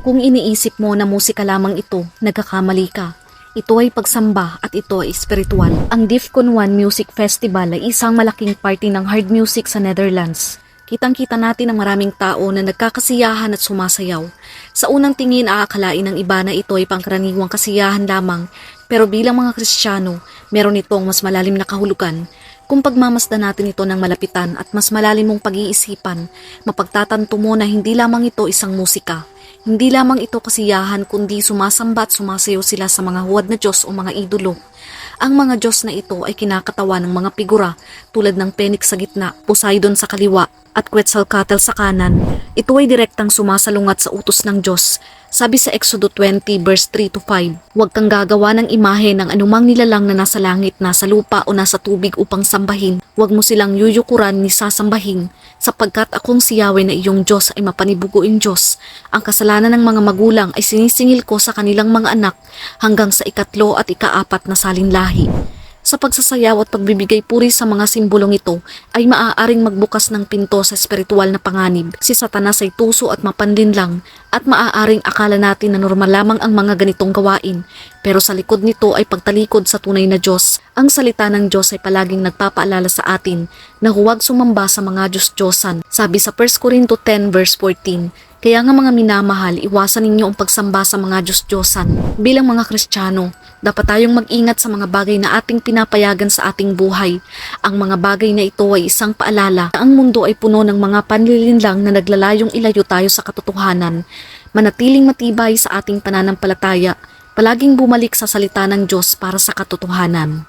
Kung iniisip mo na musika lamang ito, nagkakamali ka. Ito ay pagsamba at ito ay espiritual. Ang DIFCON 1 Music Festival ay isang malaking party ng hard music sa Netherlands. Kitang-kita natin ang maraming tao na nagkakasiyahan at sumasayaw. Sa unang tingin aakalain ng iba na ito ay pangkaraniwang kasiyahan lamang, pero bilang mga Kristiyano, meron itong mas malalim na kahulugan. Kung pagmamasdan natin ito ng malapitan at mas malalim mong pag-iisipan, mapagtatanto mo na hindi lamang ito isang musika. Hindi lamang ito kasiyahan kundi sumasamba at sumasayaw sila sa mga huwad na Diyos o mga idolo. Ang mga Diyos na ito ay kinakatawan ng mga figura tulad ng Phoenix sa gitna, Poseidon sa kaliwa at Quetzalcoatl sa kanan. Ito ay direktang sumasalungat sa utos ng Diyos. Sabi sa Exodo 20 verse 3 to 5, Huwag kang gagawa ng imahe ng anumang nilalang na nasa langit, nasa lupa o nasa tubig upang sambahin. Huwag mo silang yuyukuran ni sasambahin, sapagkat akong si Yahweh na iyong Diyos ay mapanibuguing Diyos. Ang kasalanan ng mga magulang ay sinisingil ko sa kanilang mga anak hanggang sa ikatlo at ikaapat na salinlahi. Sa pagsasayaw at pagbibigay puri sa mga simbolong ito ay maaaring magbukas ng pinto sa espiritual na panganib. Si Satanas ay tuso at mapanlin lang at maaaring akala natin na normal lamang ang mga ganitong gawain. Pero sa likod nito ay pagtalikod sa tunay na Diyos. Ang salita ng Diyos ay palaging nagpapaalala sa atin na huwag sumamba sa mga Diyos-Diyosan. Sabi sa 1 Corinto 10 verse 14, kaya nga mga minamahal, iwasan ninyo ang pagsamba sa mga Diyos-Diyosan. Bilang mga Kristiyano, dapat tayong mag-ingat sa mga bagay na ating pinapayagan sa ating buhay. Ang mga bagay na ito ay isang paalala na ang mundo ay puno ng mga panlilinlang na naglalayong ilayo tayo sa katotohanan. Manatiling matibay sa ating pananampalataya, palaging bumalik sa salita ng Diyos para sa katotohanan.